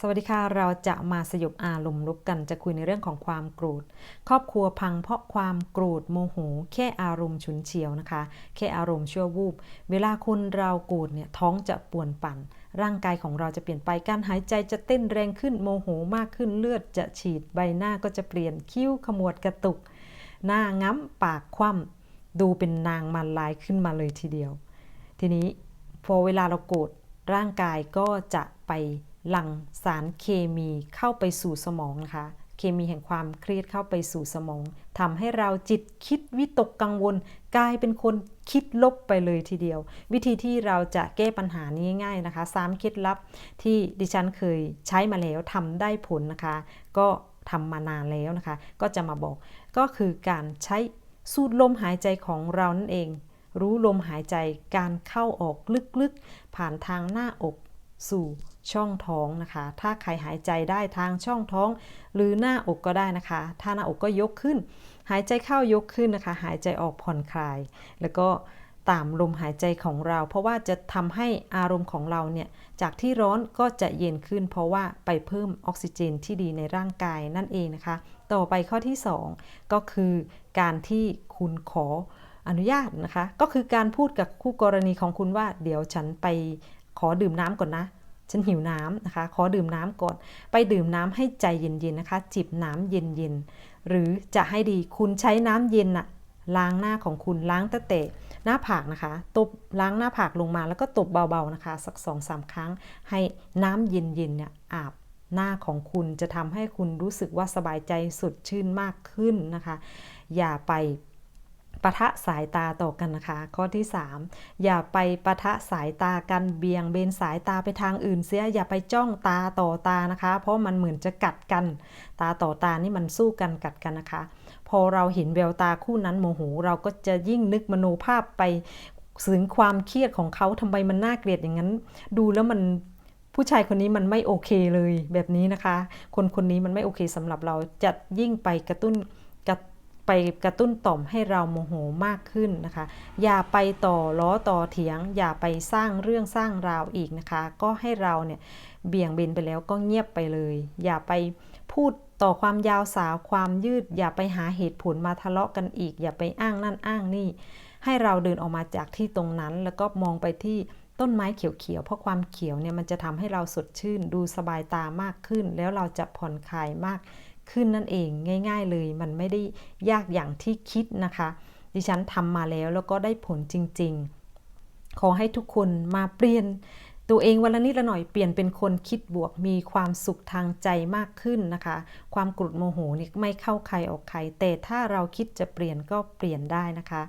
สวัสดีค่ะ เราจะมาสยบอารมณ์ลบกันจะคุยในเรื่องของความโกรธ ครอบครัวพังเพราะความโกรธโมโห แค่อารมณ์ฉุนเฉียวนะคะ แค่อารมณ์ชั่ววูบ เวลาคนเราโกรธเนี่ยท้องจะป่วนปั่น ร่างกายของเราจะเปลี่ยนไป การหายใจจะเต้นแรงขึ้นโมโหมากขึ้นเลือดจะฉีดใบหน้าก็จะเปลี่ยนคิ้วขมวดกระตุก หน้าง้ำปากคว่ำดูเป็นนางมันลายขึ้นมาเลยทีเดียว ทีนี้พอเวลาเราโกรธร่างกายก็จะไป หลั่งสารเคมีเข้าไปสู่สมองนะคะ เคมีแห่งความเครียดเข้าไปสู่สมองทำให้เราจิตคิดวิตกกังวล กลายเป็นคนคิดลบไปเลยทีเดียว วิธีที่เราจะแก้ปัญหานี้ง่ายนะคะสามเคล็ดลับที่ดิฉันเคยใช้มาแล้วทำได้ผลนะคะ ก็ทำมานานแล้วนะคะ ก็จะมาบอกก็คือการใช้สูดลมหายใจของเรานั่นเอง รู้ลมหายใจการเข้าออกลึกๆ ผ่านทางหน้าอกสู่ ช่องท้องนะคะ ถ้าใครหายใจได้ทางช่องท้อง หรือหน้าอกก็ได้นะคะ ถ้าหน้าอกก็ยกขึ้น หายใจเข้ายกขึ้นนะคะ หายใจออกผ่อนคลาย แล้วก็ตามลมหายใจของเรา เพราะว่าจะทำให้อารมณ์ของเราเนี่ยจากที่ร้อนก็จะเย็นขึ้น เพราะว่าไปเพิ่มออกซิเจนที่ดีในร่างกายนั่นเองนะคะ ต่อไปข้อที่ 2 ก็คือการที่คุณขออนุญาตนะคะ ก็คือการพูดกับคู่กรณีของคุณว่า เดี๋ยวฉันไปขอดื่มน้ำก่อนนะ ฉันหิวน้ำนะคะ ขอดื่มน้ำก่อน ไปดื่มน้ำให้ใจเย็นๆนะคะ จิบน้ำเย็นๆ หรือจะให้ดีคุณใช้น้ำเย็นน่ะล้างหน้าของคุณล้างตั้งแต่หน้าผากนะคะ ตบล้างหน้าผากลงมาแล้วก็ตบเบาๆนะคะ สักสองสามครั้ง ให้น้ำเย็นๆเนี่ยอาบหน้าของคุณจะทำให้คุณรู้สึกว่าสบายใจสดชื่นมากขึ้นนะคะ อย่าไป ปะทะสายตาต่อกันนะคะ ข้อที่ 3 อย่าไปปะทะสายตากันเบี่ยงเบนสายตาไปทางอื่นเสียอย่าไปจ้องตาต่อตานะคะ เพราะมันเหมือนจะกัดกัน ตาต่อตานี่มันสู้กันกัดกันนะคะ พอเราเห็นแววตาคู่นั้นโมโหเราก็จะยิ่งนึกมโนภาพไปถึงความเครียดของเขาทำไมมันน่าเกลียดอย่างนั้น ดูแล้วมันผู้ชายคนนี้มันไม่โอเคเลยแบบนี้นะคะ คนคนนี้มันไม่โอเคสำหรับเราจะยิ่งไปกระตุ้นกระ ไปกระตุ้นต่อมให้เราโมโหมากขึ้นนะคะ อย่าไปต่อล้อต่อเถียง อย่าไปสร้างเรื่องสร้างราวอีกนะคะ ก็ให้เราเนี่ยเบี่ยงเบนไปแล้วก็เงียบไปเลย อย่าไปพูดต่อความยาวสาวความยืด อย่าไปหาเหตุผลมาทะเลาะกันอีก อย่าไปอ้างนั่นอ้างนี่ ให้เราเดินออกมาจากที่ตรงนั้น แล้วก็มองไปที่ต้นไม้เขียวๆ เพราะความเขียวเนี่ยมันจะทำให้เราสดชื่น ดูสบายตามากขึ้น แล้วเราจะผ่อนคลายมาก ขึ้นนั่นเองง่าย ๆ เลยมันไม่ได้ยากอย่างที่คิดนะคะ ดิฉันทำมาแล้วแล้วก็ได้ผลจริง ๆ ขอให้ทุกคนมาเปลี่ยนตัวเองวันละนิดละหน่อยเปลี่ยนเป็นคนคิดบวกมีความสุขทางใจมากขึ้นนะคะ ความกรุดโมโหนี่ไม่เข้าใครออกใคร แต่ถ้าเราคิดจะเปลี่ยนก็เปลี่ยนได้นะคะ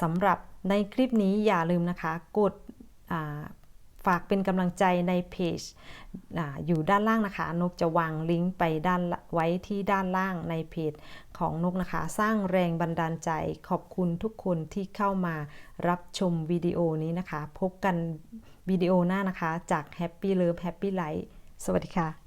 สำหรับในคลิปนี้อย่าลืมนะคะ กด ฝากเป็นกำลังใจในเพจอยู่ด้านล่างนะคะ นกจะวางลิงก์ไปด้านไว้ที่ด้านล่างในเพจของนกนะคะ สร้างแรงบันดาลใจขอบคุณทุกคนที่เข้ามารับชมวิดีโอนี้นะคะ พบกันวิดีโอหน้านะคะจาก Happy Love Happy Life สวัสดีค่ะ